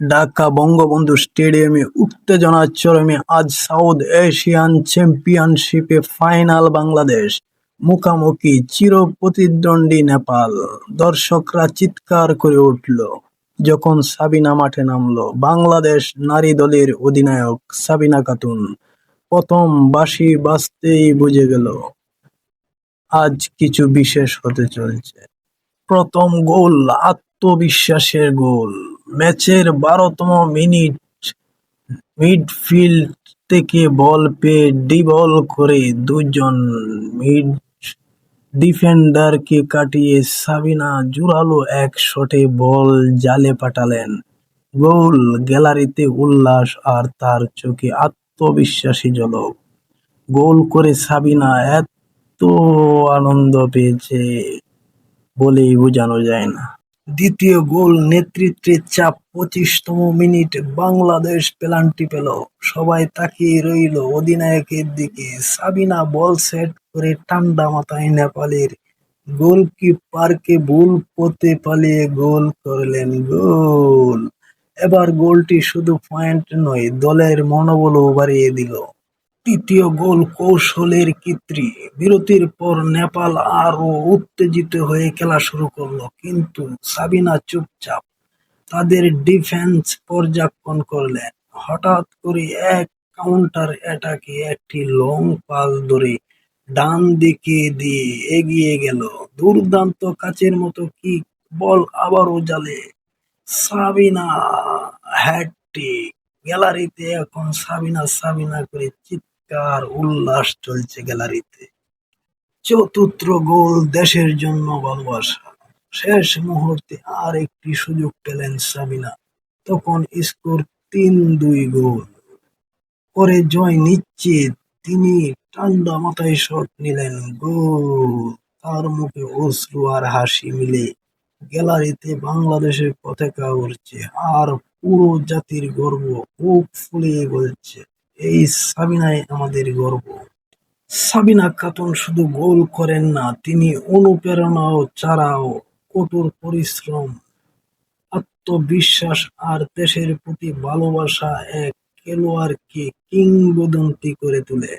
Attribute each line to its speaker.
Speaker 1: ঢাকা বঙ্গবন্ধু স্টেডিয়ামে উত্তেজনার চরমে আজ সাউথ এশিয়ান চ্যাম্পিয়নশিপে ফাইনাল বাংলাদেশ, মুখামুখি চির প্রতিদ্বন্দ্বী নেপাল। দর্শকরা চিৎকার করে উঠল, যখন সাবিনা মাঠে নামলো বাংলাদেশ নারী দলের অধিনায়ক সাবিনা খাতুন। প্রথম বাসি বাঁচতেই বুঝে গেল, আজ কিছু বিশেষ হতে চলেছে। প্রথম গোল, আত্মবিশ্বাসের গোল। ম্যাচের বারোতম মিনিট মিডফিল্ড থেকে বল পেয়ে ডিবল করে দুজন মিড ডিফেন্ডারকে কাটিয়ে সাবিনা জোরালো এক শটে বল জালে পাঠালেন। গোল গ্যালারিতে উল্লাস আর তার চোখে আত্মবিশ্বাসী ঝলক গোল করে সাবিনা এত আনন্দ পেয়েছে বলেই বোঝানো যায় না। দ্বিতীয় গোল নেতৃত্বের চাপ, পঁচিশতম মিনিট বাংলাদেশ পেনাল্টি পেল। সবাই তাকিয়ে রইল অধিনায়কের দিকে। সাবিনা বল সেট করে ঠান্ডা মাথায় নেপালের গোলকিপারকে ভুল পথে পালিয়ে গোল করলেন, গোল। এবার গোলটি শুধু পয়েন্ট নয়, দলের মনোবলও বাড়িয়ে দিল। তৃতীয় গোল কৌশলের কীর্তি। বিরতির পর নেপাল আরও উত্তেজিত হয়ে খেলা শুরু করল, কিন্তু সাবিনা চুপচাপ তাদের ডিফেন্স পর্যবেক্ষণ করলেন। হঠাৎ করে এক কাউন্টার অ্যাটাকে একটি লং পাস ধরে ডান দিকে দিয়ে এগিয়ে গেল। দুর্দান্ত কাচের মতো কিক, বল আবারও জালে সাবিনা হ্যাটট্রিক গ্যালারিতে এখন সাবিনা সাবিনা করে চিৎকার উল্লাস চলছে গ্যালারিতে। চতুর্থ গোল দেশের জন্য ভালোবাসা। শেষ মুহূর্তে আর একটি সুযোগ পেলেন সাবিনা তখন স্কোর তিন দুই গোল। করে জয় নিশ্চিত, তিনি ঠান্ডা মাথায় শট নিলেন, গোল। তার মুখে অশ্রু আর হাসি মিলে গ্যালারিতে বাংলাদেশের পতাকা উড়ছে, আর পুরো জাতির গর্ব বুক ফুলিয়ে বলছে এই সাবিনাই আমাদের গর্ব। সাবিনা খাতুন শুধু গোল করেন না, তিনি অনুপ্রেরণাও, চারাও, কঠোর পরিশ্রম, আত্মবিশ্বাস আর দেশের প্রতি ভালোবাসা এক খেলোয়াড়কে কিংবদন্তি করে তোলে।